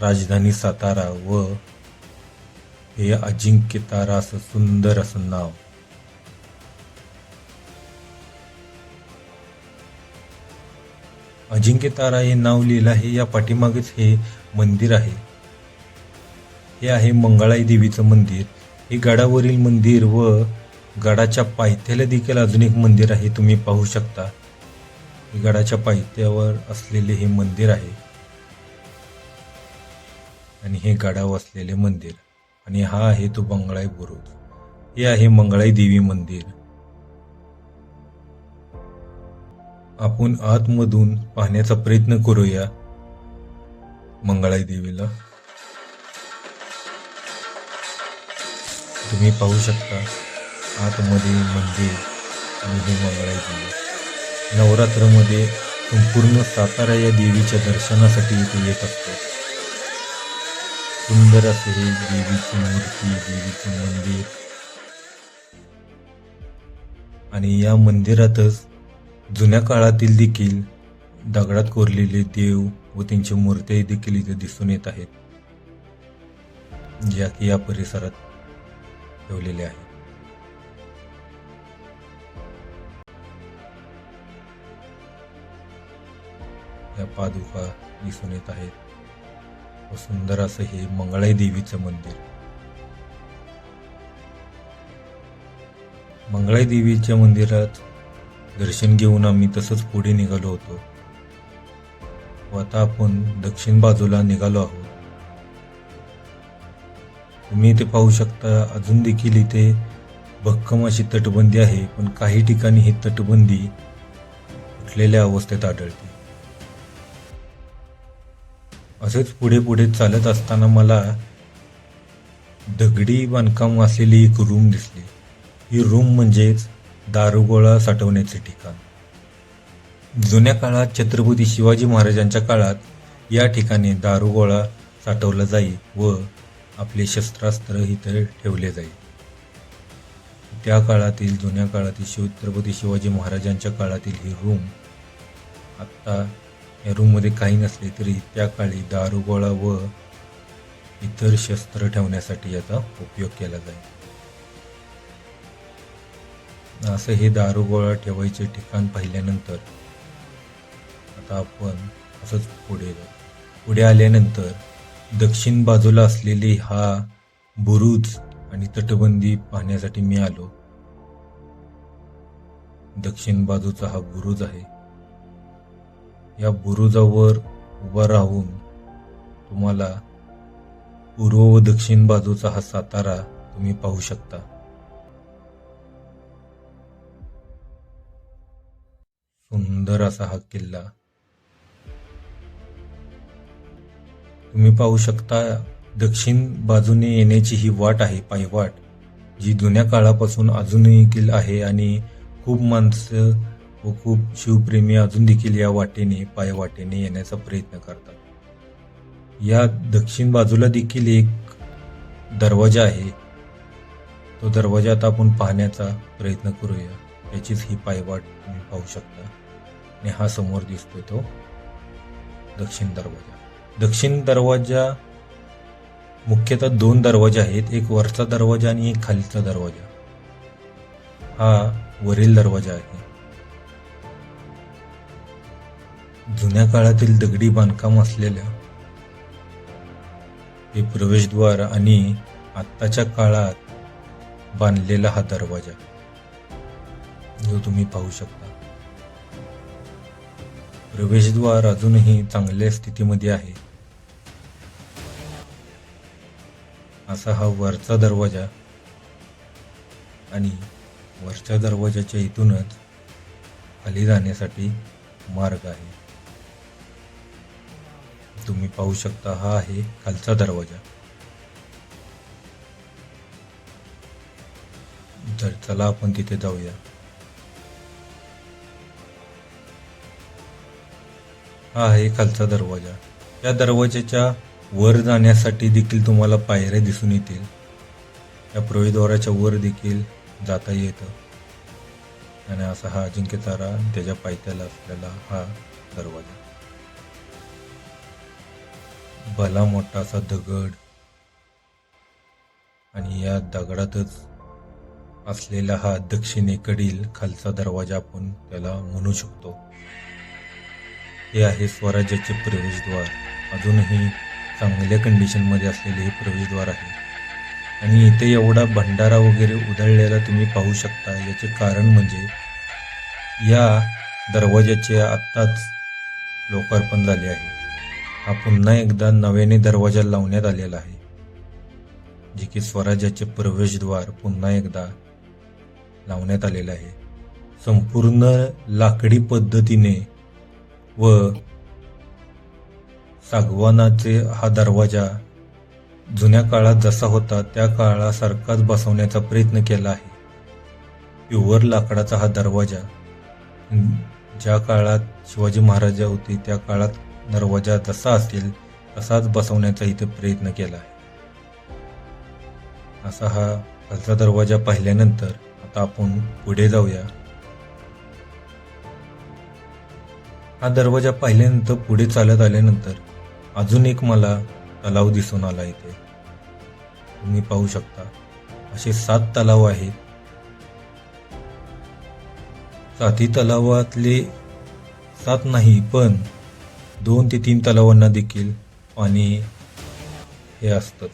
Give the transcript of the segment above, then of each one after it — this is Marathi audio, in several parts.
राजधानी सातारा व हे अजिंक्य तारा असं सुंदर असं नाव. अजिंक्य तारा हे नाव लिहिलं आहे या पाठीमागेच हे मंदिर आहे. हे आहे मंगळाई देवीचं मंदिर. हे गडावरील मंदिर व गडाच्या पायथ्याला देखील अजून एक मंदिर आहे तुम्ही पाहू शकता. हे गडाच्या पायथ्यावर असलेले हे मंदिर आहे. आणि हे गडावर असलेले मंदिर. आणि हा आहे तो मंगळाई बुरुज. हे आहे मंगळाई देवी मंदिर. आपण आतमधून पाहण्याचा प्रयत्न करूया. मंगळाई देवीला. तुम्ही पाहू शकता आतमध्ये मंदिर आणि हे मंगळाई देवी. नवरात्रमध्ये संपूर्ण सातारा या देवीच्या दर्शनासाठी इथे येत असतो. सुंदर असे हे देवीची मूर्ती देवीचे मंदिर. आणि या मंदिरातच जुन्या काळातील देखील दगडात कोरलेले देव व त्यांच्या मूर्त्याही देखील इथे दिसून येत आहेत ज्या की या परिसरात ठेवलेल्या आहेत. या पादुका दिसून येत आहेत. व सुंदर असं हे मंगळाई देवीचं मंदिर. मंगळाई देवीच्या मंदिरात दर्शन घेऊन आम्ही तसंच पुढे निघालो होतो. व आता आपण दक्षिण बाजूला निघालो आहोत. तुम्ही इथे पाहू शकता अजून देखील इथे भक्कम अशी तटबंदी आहे पण काही ठिकाणी ही तटबंदी फुटलेल्या अवस्थेत आढळते. असेच पुढे पुढे चालत असताना मला दगडी बांधकाम असलेली एक रूम दिसली. ही रूम म्हणजेच दारुगोळा साठवण्याचे ठिकाण. जुन्या काळात छत्रपती शिवाजी महाराजांच्या काळात या ठिकाणी दारुगोळा साठवला जाई व आपले शस्त्रास्त्र इथे ठेवले जाई. त्या काळातील जुन्या काळातील शिव छत्रपती शिवाजी महाराजांच्या काळातील ही रूम आत्ता या रूममध्ये काही नसले तरी त्या काळी दारुगोळा व इतर शस्त्र ठेवण्यासाठी याचा उपयोग केला जाईल. असं हे दारुगोळा ठेवायचे ठिकाण पाहिल्यानंतर आता आपण असंच पुढे जाऊ. पुढे आल्यानंतर दक्षिण बाजूला असलेली हा बुरुज आणि तटबंदी पाहण्यासाठी मी आलो. दक्षिण बाजूचा हा बुरुज आहे. या बुरुजावर उभा राहून तुम्हाला पूर्व व दक्षिण बाजूचा हा सातारा तुम्ही पाहू शकता. सुंदर असा हा किल्ला. तुम्ही पाहू शकता दक्षिण बाजूने येण्याची ही वाट आहे पायवाट जी जुन्या काळापासून अजूनही देखील आहे आणि खूप माणसं व खूप शिवप्रेमी अजून देखील या वाटेने पायवाटेने येण्याचा प्रयत्न करतात. या दक्षिण बाजूला देखील एक दरवाजा आहे. तो दरवाजा आता आपण पाहण्याचा प्रयत्न करूया. याचीच ही पायवाट तुम्ही पाहू शकता. आणि हा समोर दिसतोय तो दक्षिण दरवाजा. दक्षिण दरवाजा मुख्यतः दोन दरवाजे आहेत. एक वरचा दरवाजा आणि एक खालीचा दरवाजा. हा वरील दरवाजा आहे. जुन्या काळातील दगडी बांधकाम असलेल्या हे प्रवेशद्वार आणि आत्ताच्या काळात बांधलेला हा दरवाजा. जो तुम्ही पाहू शकता. प्रवेशद्वार अजूनही चांगल्या स्थितीमध्ये आहे. असा हा वरचा दरवाजा आणि वरच्या दरवाजाच्या इथूनच खाली जाण्यासाठी मार्ग आहे. तुम्ही पाहू शकता हा आहे खालचा दरवाजा. तर चला आपण तिथे जाऊया. हा आहे खालचा दरवाजा. या दरवाजाच्या वर जाण्यासाठी देखील तुम्हाला पायऱ्या दिसून येतील. या प्रवेशद्वाराच्या वर देखील जाता येतं. आणि असा हा अजिंक्यतारा त्याच्या पायथ्याला असलेला हा दरवाजा. भला मोठा असा दगड. आणि या दगडातच असलेला हा दक्षिणेकडील खालचा दरवाजा आपण त्याला म्हणू शकतो. हे आहे स्वराज्याचे प्रवेशद्वार. अजूनही चांगल्या कंडिशनमध्ये असलेले हे प्रवेशद्वार आहे. आणि इथे एवढा भंडारा वगैरे उधळलेला तुम्ही पाहू शकता. याचे कारण म्हणजे या दरवाज्याचे आत्ताच लोकार्पण झाले आहे. हा पुन्हा एकदा नव्याने दरवाजा लावण्यात आलेला आहे जे की स्वराज्याचे प्रवेशद्वार पुन्हा एकदा लावण्यात आलेलं आहे. संपूर्ण लाकडी पद्धतीने व सागवानाचे हा दरवाजा जुन्या काळात जसा होता त्या काळासारखाच बसवण्याचा प्रयत्न केला आहे. प्युअर लाकडाचा हा दरवाजा ज्या काळात शिवाजी महाराजा होते त्या काळात दरवाजा जसा असेल तसाच बसवण्याचा इथे प्रयत्न केला. आहे असा हा खालचा दरवाजा पाहिल्यानंतर आता आपण पुढे जाऊया. हा दरवाजा पाहिल्यानंतर पुढे चालत आल्यानंतर अजून एक मला तलाव दिसून आला इथे. तुम्ही पाहू शकता असे सात तलाव आहेत. साती तलावातले सात नाही पण दोन ते तीन तलावांना देखील पाणी हे असतंच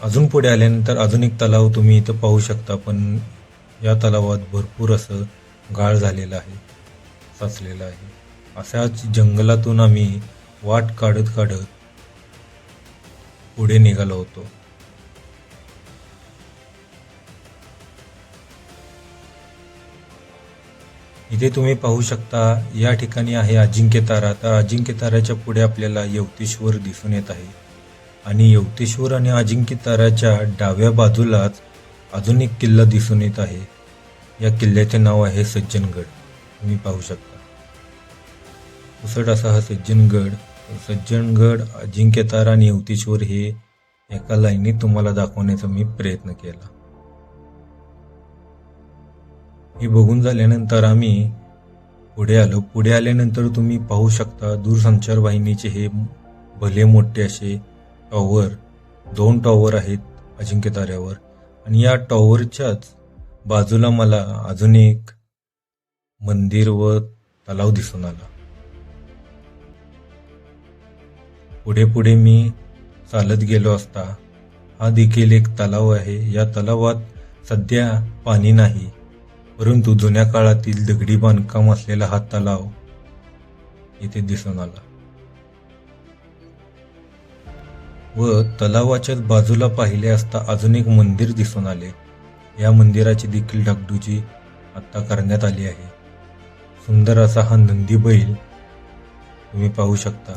अजून पुढे आल्यानंतर अजून एक तलाव तुम्ही इथं पाहू शकता पण या तलावात भरपूर असं गाळ झालेलं आहे साचलेलं आहे. अशाच जंगलातून आम्ही वाट काढत काढत पुढे निघालो होतो. इथे तुम्ही पाहू शकता या ठिकाणी आहे अजिंक्य तारा. तर अजिंक्यताराच्या पुढे आपल्याला यवतेश्वर दिसून येत आहे. आणि यवतेश्वर आणि अजिंक्य ताराच्या डाव्या बाजूलाच अजून एक किल्ला दिसून येत आहे. या किल्ल्याचे नाव आहे सज्जनगड. तुम्ही पाहू शकता. उसट असा हा सज्जनगड. सज्जनगड अजिंक्यतारा आणि यवतेश्वर हे एका लाईनीत तुम्हाला दाखवण्याचा मी प्रयत्न केला. हे बघून झाल्यानंतर आम्ही पुढे आलो. पुढे आल्यानंतर तुम्ही पाहू शकता दूरसंचार वाहिनीचे हे भले मोठे असे टॉवर दोन टॉवर आहेत अजिंक्य ताऱ्यावर. आणि या टॉवरच्याच बाजूला मला अजून एक मंदिर व तलाव दिसून आला. पुढे पुढे मी चालत गेलो असता हा देखील एक तलाव आहे. या तलावात सध्या पाणी नाही. परंतु जुन्या काळातील दगडी बांधकाम असलेला हा तलाव इथे दिसून आला. व तलावाच्याच बाजूला पाहिले असता अजून एक मंदिर दिसून आले. या मंदिराची देखील डागडुजी आता करण्यात आली आहे. सुंदर असा हा नंदी बैल तुम्ही पाहू शकता.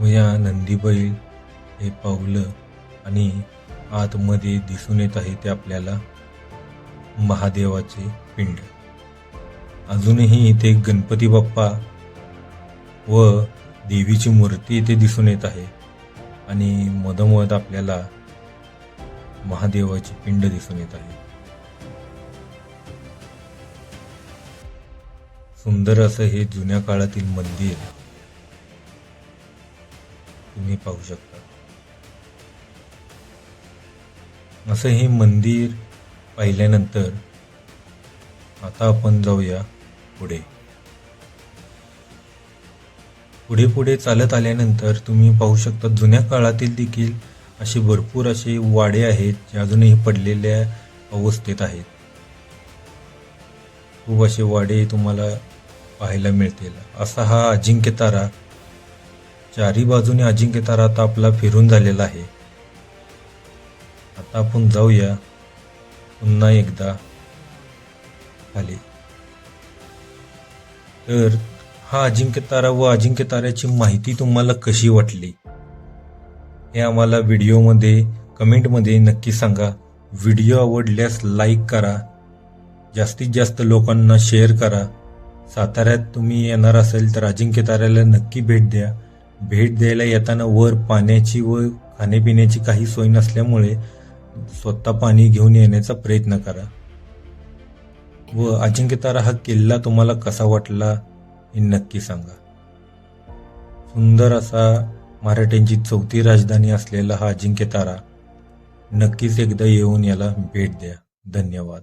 व या नंदी बैल हे पावलं आणि आतमध्ये दिसून येत आहे ते आपल्याला महादेवाचे पिंड. अजूनही इथे गणपती बाप्पा व देवीची मूर्ती इथे दिसून येत आहे आणि मधोमध आपल्याला महादेवाची पिंड दिसून येत आहे. सुंदर असं हे जुन्या काळातील मंदिर तुम्ही पाहू शकता. असं हे मंदिर पाहिल्यानंतर आता आपण जाऊया पुढे. पुढे पुढे चालत आल्यानंतर तुम्ही पाहू शकता जुन्या काळातील देखील असे भरपूर असे वाडे आहेत जे अजूनही पडलेल्या अवस्थेत आहेत. खूप असे वाडे तुम्हाला पाहायला मिळतील. असा हा अजिंक्य तारा चारी बाजूने अजिंक्य तारा आता आपला फिरून झालेला आहे. आता आपण जाऊया पुन्हा एकदा खाली तर हा अजिंक्य तारा व अजिंक्य ताऱ्याची माहिती तुम्हाला कशी वाटली? हे आम्हाला व्हिडिओमध्ये कमेंटमध्ये नक्की सांगा. व्हिडिओ आवडल्यास लाईक करा. जास्तीत जास्त लोकांना शेअर करा. साताऱ्यात तुम्ही येणार असेल तर अजिंक्य ताऱ्याला नक्की भेट द्या. भेट द्यायला येताना वर पाण्याची व खाण्यापिण्याची काही सोय नसल्यामुळे स्वतः पाणी घेऊन येण्याचा प्रयत्न करा. व अजिंक्यतारा हा किल्ला तुम्हाला कसा वाटला हे नक्की सांगा. सुंदर असा मराठ्यांची चौथी राजधानी असलेला हा अजिंक्यतारा नक्कीच एकदा येऊन याला भेट द्या. धन्यवाद.